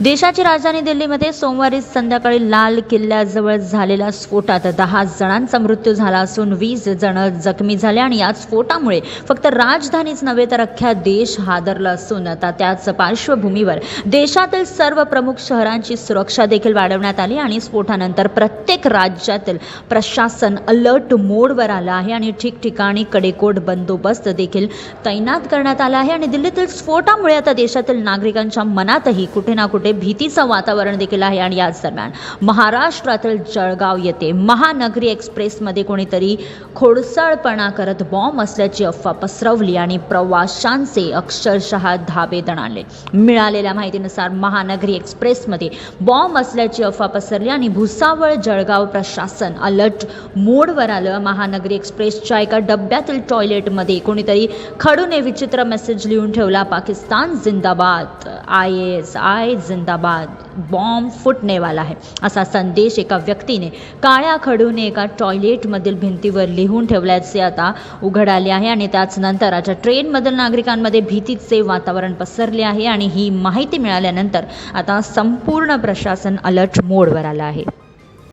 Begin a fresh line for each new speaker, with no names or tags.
देशाची राजधानी दिल्लीमध्ये सोमवारी संध्याकाळी लाल किल्ल्याजवळ झालेल्या स्फोटात दहा जणांचा मृत्यू झाला असून वीस जण जखमी झाले आणि या स्फोटामुळे फक्त राजधानीच नव्हे तर अख्ख्या देश हादरला असून आता त्याच पार्श्वभूमीवर देशातील सर्व प्रमुख शहरांची सुरक्षा देखील वाढवण्यात आली आणि स्फोटानंतर प्रत्येक राज्यातील प्रशासन अलर्ट मोडवर आलं आहे आणि ठिकठिकाणी कडेकोट बंदोबस्त देखील तैनात करण्यात आला आहे. आणि दिल्लीतील स्फोटामुळे आता देशातील नागरिकांच्या मनातही कुठे ना कुठे भीतीचं वातावरण देखील आहे आणि याच दरम्यान महाराष्ट्रातील जळगाव येथे महानगरी एक्सप्रेसमध्ये कोणीतरी खोडसाळपणा करत बॉम्ब असल्याची अफवा पसरवली आणि प्रवाशांचे अक्षरशः धाबे दणाणले. मिळालेल्या माहितीनुसार महानगरी एक्सप्रेसमध्ये बॉम्ब असल्याची अफवा पसरली आणि भुसावळ जळगाव प्रशासन अलर्ट मोडवर आलं. महानगरी एक्सप्रेसच्या एका डब्यातील टॉयलेटमध्ये कोणीतरी खडूने विचित्र मेसेज लिहून ठेवला पाकिस्तान जिंदाबाद आय एस आय जिंदाबाद. बॉम्ब फुटणे वाला है असा संदेश एका व्यक्तीने काळ्या खडूने एका टॉयलेटमधील भिंतीवर लिहून ठेवल्याचे आता उघड आले आहे आणि त्याच नंतर आता ट्रेनमधील नागरिकांमध्ये भीतीचे वातावरण पसरले आहे आणि ही माहिती मिळाल्यानंतर आता संपूर्ण प्रशासन अलर्ट मोडवर आलं आहे.